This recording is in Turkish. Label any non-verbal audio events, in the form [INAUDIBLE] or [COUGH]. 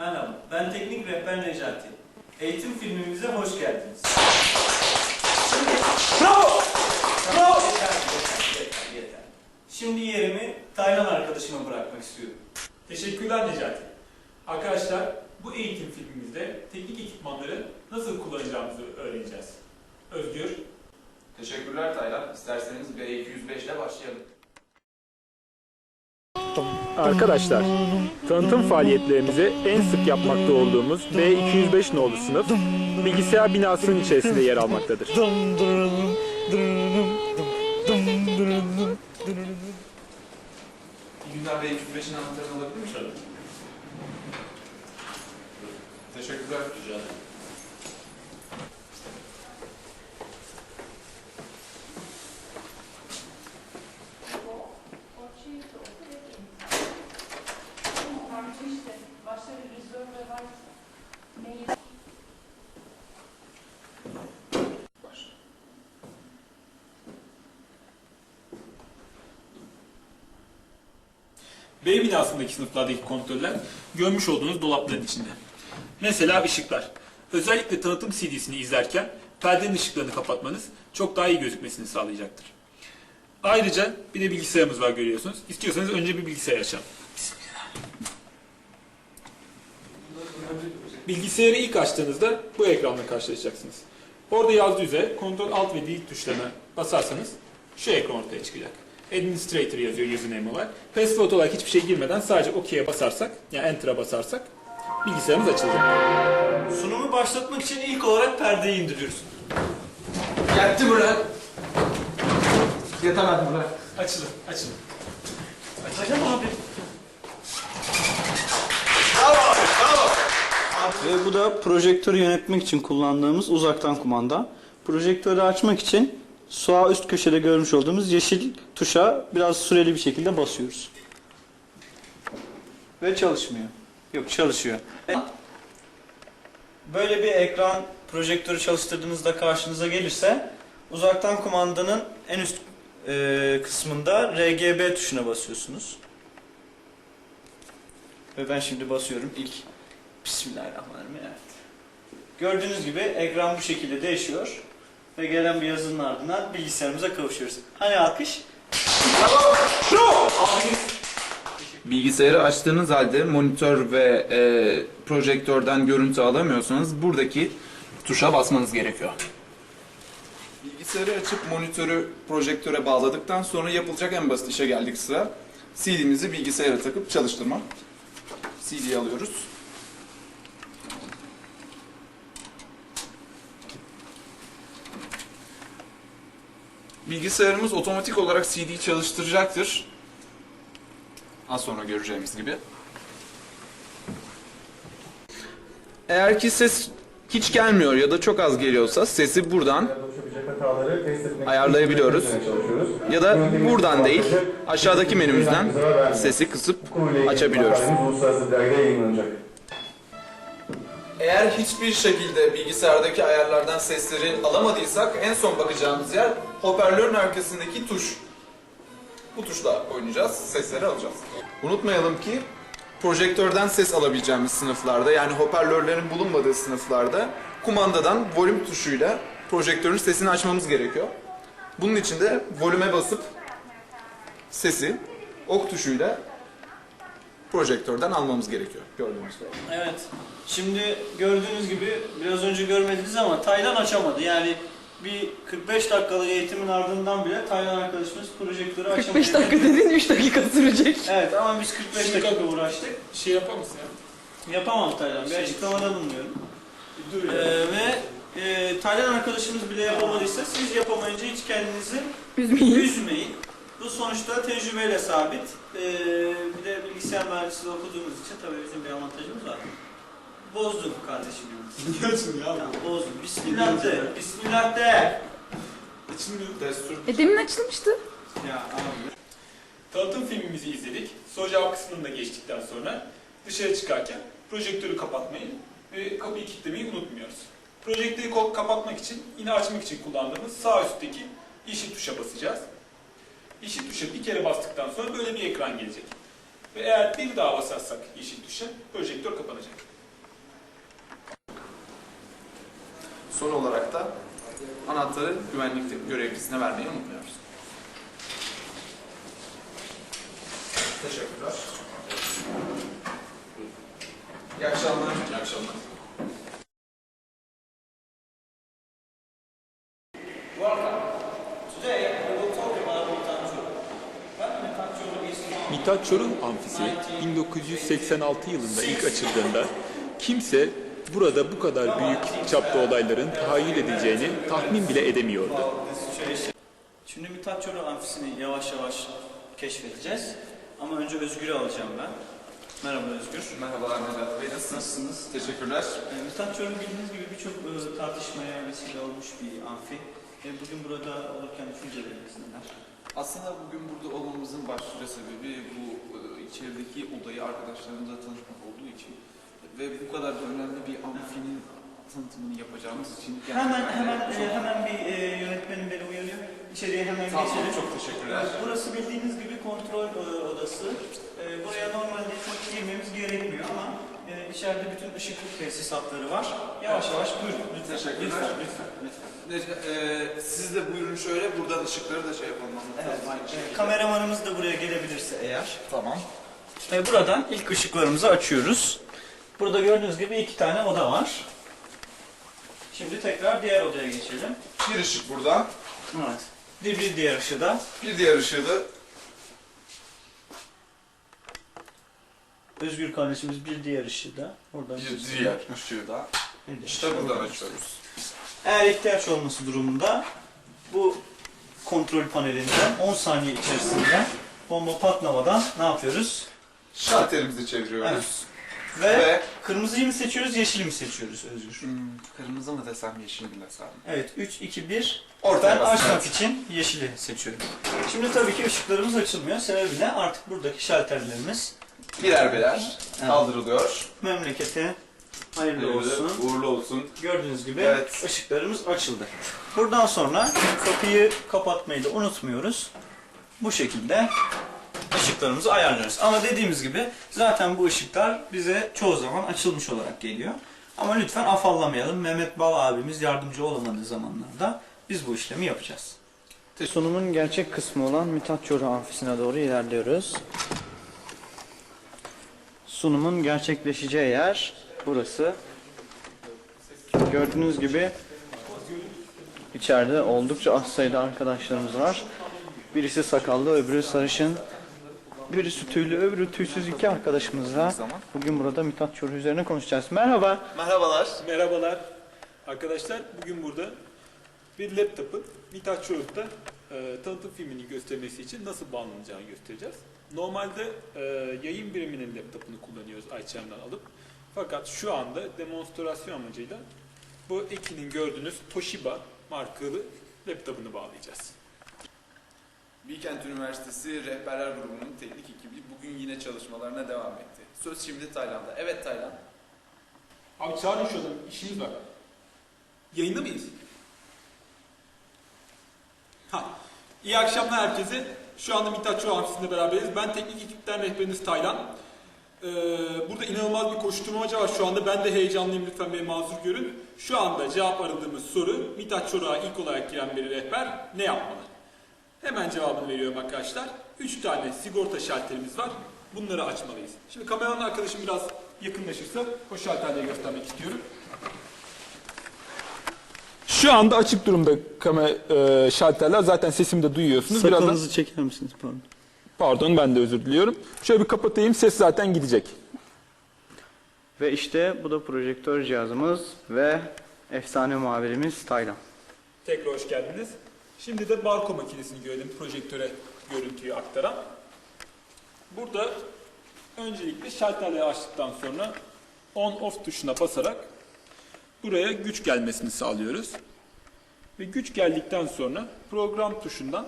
Merhaba, ben teknik rehber Necati. Eğitim filmimize hoş geldiniz. Bravo! Bravo! Yeter, yeter, yeter, yeter. Şimdi yerimi Taylan arkadaşıma bırakmak istiyorum. Teşekkürler Necati. Arkadaşlar bu eğitim filmimizde teknik ekipmanları nasıl kullanacağımızı öğreneceğiz. Özgür, Teşekkürler Taylan. İsterseniz B205 ile başlayalım. Arkadaşlar, tanıtım faaliyetlerimizi en sık yapmakta olduğumuz B205 nolu sınıf bilgisayar binasının içerisinde yer almaktadır. Bir günden B205'in anahtarını alabilir miyim? Tabii. Teşekkürler. Rica ederim. B binasındaki sınıflardaki kontroller görmüş olduğunuz dolapların içinde. Mesela ışıklar. Özellikle tanıtım CD'sini izlerken perdenin ışıklarını kapatmanız çok daha iyi gözükmesini sağlayacaktır. Ayrıca bir de bilgisayarımız var görüyorsunuz. İstiyorsanız önce bir bilgisayar açalım. Bilgisayarı ilk açtığınızda bu ekranla karşılaşacaksınız. Orada yazdığı üzere Ctrl Alt ve Delete tuşlarına basarsanız şu ekran ortaya çıkacak. Administrator yazıyor username olarak. Password olarak hiçbir şey girmeden sadece OK'ye basarsak, yani Enter'a basarsak bilgisayarımız açılacak. Sunumu başlatmak için ilk olarak perdeyi indiriyorsun. Yetti bırak. Yeter hadi bırak. Açılın, açılın. Açacağım abi. Ve bu da projektörü yönetmek için kullandığımız uzaktan kumanda. Projektörü açmak için sağ üst köşede görmüş olduğumuz yeşil tuşa biraz süreli bir şekilde basıyoruz. Ve çalışmıyor. Yok çalışıyor. Böyle bir ekran projektörü çalıştırdığınızda karşınıza gelirse uzaktan kumandanın en üst e, kısmında RGB tuşuna basıyorsunuz. Ve ben şimdi basıyorum ilk Bismillahirrahmanirrahim. Evet. Gördüğünüz gibi ekran bu şekilde değişiyor. Ve gelen bir yazının ardından bilgisayarımıza kavuşuyoruz. Hani alkış? Bilgisayarı açtığınız halde monitör ve e, projektörden görüntü alamıyorsanız buradaki tuşa basmanız gerekiyor. Bilgisayarı açıp monitörü projektöre bağladıktan sonra yapılacak en basit işe geldik sıra. CD'mizi bilgisayara takıp çalıştırma. CD'yi alıyoruz. Bilgisayarımız otomatik olarak CD'yi çalıştıracaktır. Az sonra göreceğimiz gibi. Eğer ki ses hiç gelmiyor ya da çok az geliyorsa sesi buradan ayarlayabiliyoruz. Ya da buradan değil, aşağıdaki menümüzden sesi kısıp açabiliyoruz. Eğer hiçbir şekilde bilgisayardaki ayarlardan sesleri alamadıysak en son bakacağımız yer hoparlörün arkasındaki tuş. Bu tuşla oynayacağız, sesleri alacağız. Unutmayalım ki projektörden ses alabileceğimiz sınıflarda yani hoparlörlerin bulunmadığı sınıflarda kumandadan volüm tuşuyla projektörün sesini açmamız gerekiyor. Bunun için de volüme basıp sesi ok tuşuyla projektörden almamız gerekiyor gördüğünüz gibi. Evet. Şimdi gördüğünüz gibi biraz önce görmediniz ama Taylan açamadı. Yani bir 45 dakikalık eğitimin ardından bile Taylan arkadaşımız projektörü açamadı. 45 dakika dediğin 3 dakika sürecek. Evet ama biz 45 dakika uğraştık. Şey yapar mısın ya? Yapamam Taylan. Bir açıklamada bulunuyorum. Dur Ee, ya. ve e, Taylan arkadaşımız bile yapamadıysa siz yapamayınca hiç kendinizi Üzmeyin. üzmeyin. Bu sonuçta tecrübeyle sabit. Ee, bir de bilgisayar mühendisliği okuduğumuz için tabii bizim bir avantajımız var. Bozdun kardeşim [LAUGHS] açılmıyor abi? Tamam, bozdun. Bismillah de. Bismillah de. Açılmıyor. Destur E demin açılmıştı. Ya abi. Tanıtım filmimizi izledik. Soru cevap kısmını da geçtikten sonra dışarı çıkarken projektörü kapatmayı ve kapıyı kilitlemeyi unutmuyoruz. Projektörü kapatmak için, yine açmak için kullandığımız sağ üstteki yeşil tuşa basacağız. Yeşil tuşa bir kere bastıktan sonra böyle bir ekran gelecek. Ve eğer bir daha basarsak yeşil tuşa projektör kapanacak. Son olarak da anahtarı güvenlik görevlisine vermeyi unutmuyoruz. Teşekkürler. İyi akşamlar. İyi akşamlar. Mithat Çorum Amfisi 1986 yılında ilk açıldığında kimse burada bu kadar büyük çapta olayların tahayyül edileceğini tahmin bile edemiyordu. Şimdi Mithat Çoruh amfisini yavaş yavaş keşfedeceğiz. Ama önce Özgür'ü alacağım ben. Merhaba Özgür. Merhabalar Necat Bey. Nasılsınız? Nasılsınız? Teşekkürler. E, Mithat Çoruh bildiğiniz gibi birçok e, tartışmaya vesile olmuş bir amfi. E, bugün burada olurken düşünceleriniz neler? Aslında bugün burada olmamızın başlıca sebebi bu e, içerideki odayı arkadaşlarımızla tanışmak olduğu için ve bu kadar da önemli bir amfinin tanıtımını yapacağımız için Hemen gerçekten hemen de e, çok- hemen bir e, yönetmenim beni uyarıyor. İçeriye hemen Tamam, geçelim. çok teşekkürler. Burası bildiğiniz gibi kontrol e, odası. E, Buraya normalde çok girmemiz gerekmiyor ama e, içeride bütün ışıklık tesisatları var. Yavaş yavaş buyurun. Lütfen. Teşekkürler. Lütfen, lütfen, lütfen. E, siz de buyurun şöyle buradan ışıkları da şey yapalım. Evet, anlatalım aynı e, kameramanımız da buraya gelebilirse eğer. Tamam. E, buradan ilk ışıklarımızı açıyoruz. Burada gördüğünüz gibi iki tane oda var. Şimdi tekrar diğer odaya geçelim. Bir ışık burada. Evet. Bir, bir diğer ışığı da. Bir diğer ışığı da Özgür kardeşimiz bir diğer ışığı da. Oradan bir gösteriyor. diğer ışığı da. Bir diğer İşte ışığı buradan oradan açıyoruz. Eğer ihtiyaç olması durumunda bu kontrol panelinden 10 saniye içerisinde bomba patlamadan ne yapıyoruz? Şalterimizi çeviriyoruz. Ve, Ve kırmızıyı mı seçiyoruz, yeşili mi seçiyoruz Özgür? Hmm, kırmızı mı desem yeşil mi desem? Evet, 3, 2, 1. Ortaya Ben basacağız. açmak için yeşili seçiyorum. Şimdi tabii ki ışıklarımız açılmıyor. Sebebi ne? Artık buradaki şalterlerimiz Birer birer Evet. kaldırılıyor. memlekete hayırlı Hayırlı, olsun. Uğurlu olsun. Gördüğünüz gibi Evet. ışıklarımız açıldı. Buradan sonra kapıyı kapatmayı da unutmuyoruz. Bu şekilde ışıklarımızı ayarlıyoruz. Ama dediğimiz gibi zaten bu ışıklar bize çoğu zaman açılmış olarak geliyor. Ama lütfen afallamayalım. Mehmet Bal abimiz yardımcı olamadığı zamanlarda biz bu işlemi yapacağız. Sunumun gerçek kısmı olan Mithat Çoruh Amfisi'ne doğru ilerliyoruz. Sunumun gerçekleşeceği yer burası. Gördüğünüz gibi içeride oldukça az sayıda arkadaşlarımız var. Birisi sakallı, öbürü sarışın. Birisi tüylü, öbürü tüysüz iki arkadaşımızla bugün burada Mithat Çoruh üzerine konuşacağız. Merhaba. Merhabalar. Merhabalar. Arkadaşlar bugün burada bir laptopun Mithat Çoruk'ta e, tanıtım filmini göstermesi için nasıl bağlanacağını göstereceğiz. Normalde e, yayın biriminin laptopunu kullanıyoruz iChem'den alıp. Fakat şu anda demonstrasyon amacıyla bu Eki'nin gördüğünüz Toshiba markalı laptopunu bağlayacağız. Bilkent Üniversitesi Rehberler Grubu'nun teknik ekibi bugün yine çalışmalarına devam etti. Söz şimdi Tayland'da. Evet Tayland. Abi çağırın şu adamı. İşimiz var. Yayında mıyız? İyi akşamlar herkese. Şu anda Mithat Çoğu Amfisi'nde beraberiz. Ben teknik ekipten rehberiniz Taylan. Ee, burada inanılmaz bir koşturmaca var şu anda. Ben de heyecanlıyım lütfen beni mazur görün. Şu anda cevap aradığımız soru Mithat Çoruh'a ilk olarak giren bir rehber ne yapmalı? Hemen cevabını veriyorum arkadaşlar. 3 tane sigorta şalterimiz var. Bunları açmalıyız. Şimdi kameraman arkadaşım biraz yakınlaşırsa o şalterleri göstermek istiyorum. Şu anda açık durumda kamera e, şalterler. Zaten sesimi de duyuyorsunuz. Birazdan Sakalınızı çeker misiniz pardon? pardon ben de özür diliyorum. Şöyle bir kapatayım. Ses zaten gidecek. Ve işte bu da projektör cihazımız ve efsane muhabirimiz Taylan. Tekrar hoş geldiniz. Şimdi de barko makinesini görelim projektöre görüntüyü aktaran. Burada öncelikle şalterleri açtıktan sonra on off tuşuna basarak buraya güç gelmesini sağlıyoruz. Ve güç geldikten sonra program tuşundan